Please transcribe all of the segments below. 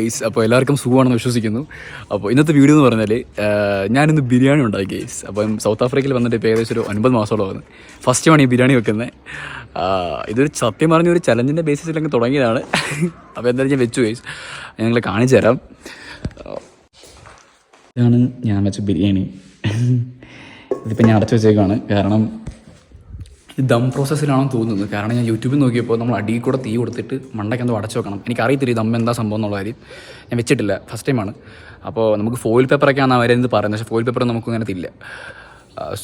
Guys അപ്പോൾ എല്ലാവർക്കും സുഖമാണെന്ന് വിശ്വസിക്കുന്നു. അപ്പോൾ ഇന്നത്തെ വീഡിയോ എന്ന് പറഞ്ഞാൽ ഞാനിന്ന് ബിരിയാണി ഉണ്ടാക്കി ഗൈസ്. അപ്പോൾ സൗത്ത് ആഫ്രിക്കയിൽ വന്നിട്ട് ഇപ്പോൾ ഏകദേശം ഒരു ഒൻപത് മാസമുള്ളതാണ് ഫസ്റ്റ് ടൈമാണ് ഈ ബിരിയാണി വെക്കുന്നത്. ഇതൊരു സത്യം പറഞ്ഞ ഒരു ചലഞ്ചിന്റെ ബേസിസിലൊക്കെ തുടങ്ങിയതാണ്. അപ്പോൾ എന്തായാലും ഞാൻ വെച്ചു ഗൈസ്. ഞങ്ങൾ നിങ്ങളെ കാണിച്ചു തരാം. ഇതാണ് ഞാൻ വെച്ച ബിരിയാണി. ഇതിപ്പോൾ ഞാൻ അടച്ചു വെച്ചേക്കാണ് കാരണം ദം പ്രോസസ്സിലാണെന്ന് തോന്നുന്നത് കാരണം ഞാൻ യൂട്യൂബിൽ നോക്കിയപ്പോൾ നമ്മൾ അടിയിൽ കൂടെ തീ കൊടുത്തിട്ട് മണ്ടയ്ക്ക് എന്തോ അടച്ചു വെക്കണം. എനിക്കറിയത്തില്ല ദം എന്താ സംഭവം എന്നുള്ള കാര്യം. ഞാൻ വെച്ചിട്ടില്ല. ഫസ്റ്റ് ടൈമാണ് അപ്പോൾ നമുക്ക് ഫോയിൽ പേപ്പറൊക്കെയാണ് അവരെന്ത് പറയുന്നത്. പക്ഷേ ഫോയിൽ പേപ്പർ നമുക്ക് അങ്ങനെ ഇല്ല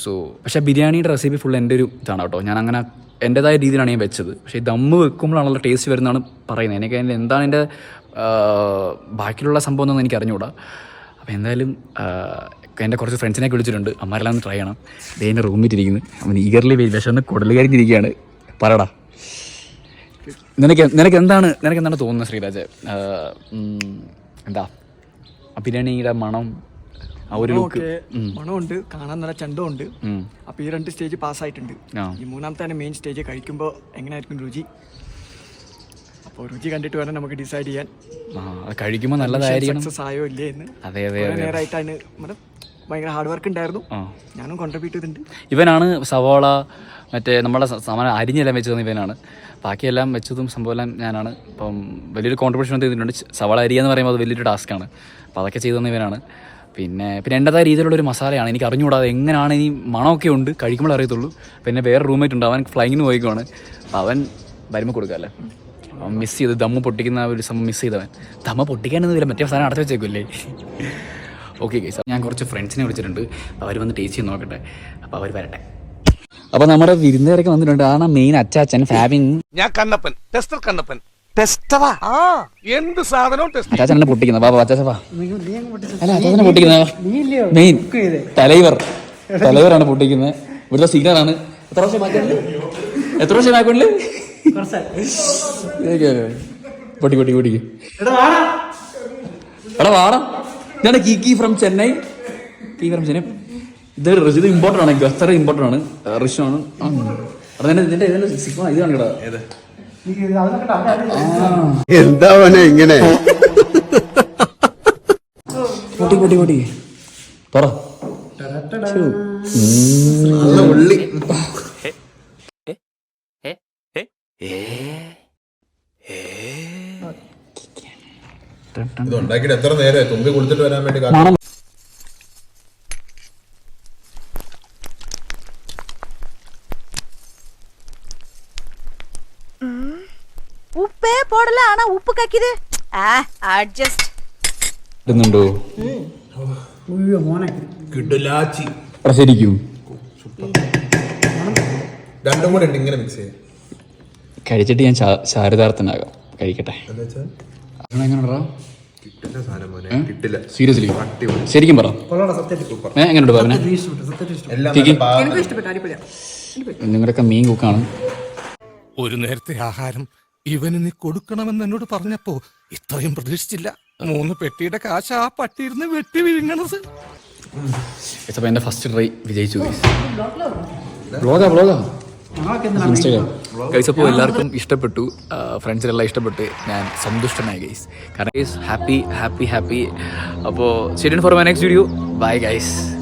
സോ പക്ഷേ ബിരിയാണിയുടെ റെസിപ്പി ഫുൾ എന്റെ ഒരു ഇതാണ് കേട്ടോ. ഞാൻ അങ്ങനെ എന്റെതായ രീതിയിലാണ് ഞാൻ വെച്ചത്. പക്ഷേ ദമ്മ് വെക്കുമ്പോഴാണല്ലോ ടേസ്റ്റ് വരുന്നതാണ് പറയുന്നത്. എനിക്ക് അതിന്റെ എന്താണ് എന്റെ ബാക്കിയുള്ള സംഭവം എന്നൊന്നും എനിക്ക് അറിഞ്ഞുകൂടാ അപ്പോൾ എന്തായാലും എന്റെ കുറച്ച് ഫ്രണ്ട്സിനെ വിളിച്ചിട്ടുണ്ട്. അമ്മാരെല്ലാം ഒന്ന് ട്രൈ ചെയ്യണം. ദേ എന്റെ റൂമിട്ടിരിക്കുന്നു അവൻ ഈഗർലി വിശന്ന് കുടലുകരിഞ്ഞിരിക്കുകയാണ് പറടാ. നിനക്ക് നിനക്ക് എന്താണ് നിനക്ക് എന്താണ് തോന്നുന്നത് ശ്രീരാജ്? എന്താ? ആ ബിരിയാണിയുടെ മണം ആ ഒരു ലുക്ക് മണമുണ്ട് കാണാൻ നല്ല ചന്തമുണ്ട്. അപ്പൊ ഈ രണ്ട് സ്റ്റേജ് പാസ് ആയിട്ടുണ്ട് ഈ മൂന്നാമത്തെ മെയിൻ സ്റ്റേജ് കഴിക്കുമ്പോൾ എങ്ങനെയായിരിക്കും രുചി? അപ്പോൾ രുചി കണ്ടിട്ട് വേണം നമുക്ക് ഡിസൈഡ് ചെയ്യാൻ. കഴിക്കുമ്പോൾ നല്ലതായിരിക്കും സക്സസ് ആയോ ഇല്ലേ എന്ന്. അതെ അതെ കുറേ അതെ നേരമായിട്ടാണ് മറ്റേ ഭയങ്കര ഹാർഡ് വർക്ക് ഉണ്ടായിരുന്നു. ഞാനും കോൺട്രിബ്യൂട്ട് ചെയ്തിട്ടുണ്ട്. ഇവനാണ് സവോള മറ്റേ നമ്മളെ സമാനം അരിഞ്ഞെല്ലാം വെച്ചത് ഇവനാണ്. ബാക്കിയെല്ലാം വെച്ചതും സംഭവമെല്ലാം ഞാനാണ്. ഇപ്പം വലിയൊരു കോൺട്രിബ്യൂഷൻ ചെയ്തിട്ടുണ്ട്. സവാള അരിയ എന്ന് പറയുമ്പോൾ അത് വലിയൊരു ടാസ്ക്കാണ് അപ്പോൾ അതൊക്കെ ചെയ്തതെന്ന് ഇവനാണ്. പിന്നെ പിന്നെ എന്റെതായ രീതിയിലുള്ള ഒരു മസാലയാണ്. എനിക്ക് അറിഞ്ഞുകൂടാതെ എങ്ങനെയാണ് ഈ മണമൊക്കെ ഉണ്ട് കഴിക്കുമ്പോൾ അറിയത്തുള്ളൂ. പിന്നെ വേറെ റൂംമേറ്റ് ഉണ്ട്. അവൻ ഫ്ലൈങ്ങിന് പോയിക്കുവാണ്. അപ്പോൾ അവൻ വരുമ്പോൾ കൊടുക്കാമല്ലേ അവൻ മിസ് ചെയ്ത് ദമ്മ പൊട്ടിക്കുന്ന ഒരു സംഭവം മിസ് ചെയ്തവൻ. ദമ്മ പൊട്ടിക്കാനൊന്നും ഇല്ല. മറ്റേ സാധനം അടച്ചു വെച്ചേക്കുമല്ലേ ഓക്കെ ഗൈസ് ഞാൻ കുറച്ച് ഫ്രണ്ട്സിനെ വിളിച്ചിട്ടുണ്ട്. അവർ വന്ന് ടേസ്റ്റ് ചെയ്ത് നോക്കട്ടെ. അപ്പോൾ അവർ വരട്ടെ. അപ്പോൾ നമ്മുടെ വിരുന്നുകാരൊക്കെ വന്നിട്ടുണ്ട്. ആണ് മെയിൻ അച്ചാച്ചൻ ഫാബിൻ. ഞാൻ കണ്ണപ്പൻ. ടെസ്റ്റർ കണ്ണപ്പൻ. ടെസ്റ്ററാ? ആ എന്ത് സാധനവും ടെസ്റ്റ് അച്ചാച്ചനെ പൊട്ടിക്കുന്നത് ബാബा അച്ചാച്ച വാ അല്ല അച്ചാച്ചനെ പൊട്ടിക്കുന്നത്? മെയിൻ തലൈവർ. തലൈവറാണ് പൊട്ടിക്കുന്നത്. ഇവിടുത്തെ സീനിയറാണ് എത്ര വർഷം എത്ര വർഷം ബാക്കിയുണ്ട്? പൊട്ടി പൊട്ടി പൊട്ടി. എടാ വാടാ. ഇതാണ് കീക്കി ഫ്രം ചെന്നൈ കീ ഫ്രം ചെന്നൈ ഇത് റിഷ് ഇത് ഇമ്പോർട്ടന്റ് ആണ് ഗസ്തറ ഇമ്പോർട്ടന്റ് ആണ്. റിഷാണ് ആണ്. ആ. എടാ ഇതിന്റെ ഇതിന്റെ സിഗ്മ ഇത് കാണിക്കടാ എന്താ മോനെ ഇങ്ങനെ? പൊട്ടി പൊട്ടി പൊട്ടി. തുറ നല്ല ഉള്ളി. ഇത് ഉണ്ടാക്കിയിട്ട് എത്ര നേരം തുമ്പി കൊടുത്തിട്ട് വരാൻ വേണ്ടി കാത്തു. മണം. കിടിലാച്ചി. ശരിക്കും. രണ്ടും കൂടെ ഉണ്ട് ഇങ്ങനെ മിക്സ് ചെയ്യാം കഴിച്ചിട്ട് ഞാൻ ശാ- ശാരദാർത്ഥനാകാം. കഴിക്കട്ടെ. എന്താ വെച്ചാൽ എങ്ങനെയുണ്ടാ സീരിയസ്ലി ശരിക്കും പറ. എങ്ങനെയുണ്ട് നിങ്ങളുടെയൊക്കെ മീൻ കുക്കാണ്. ഒരു നേരത്തെ ആഹാരം ഇവന് നീ കൊടുക്കണമെന്ന് എന്നോട് പറഞ്ഞപ്പോ ഇത്രയും പ്രതീക്ഷിച്ചില്ല. മൂന്ന് പെട്ടിയുടെ കാശ് ആ പട്ടിയിരുന്ന് വെട്ടി വിഴുങ്ങണത്. എന്റെ ഫസ്റ്റ് ട്രൈ വിജയിച്ചു ബ്ലോഗാ ബ്ലോഗാ ഗൈസ് അപ്പോൾ എല്ലാവർക്കും ഇഷ്ടപ്പെട്ടു. ഫ്രണ്ട്സിനെല്ലാം ഇഷ്ടപ്പെട്ട് ഞാൻ സന്തുഷ്ടനായി ഗൈസ് കാരണം ഗൈസ് ഹാപ്പി ഹാപ്പി ഹാപ്പി അപ്പോൾ ശരി for my next video bye guys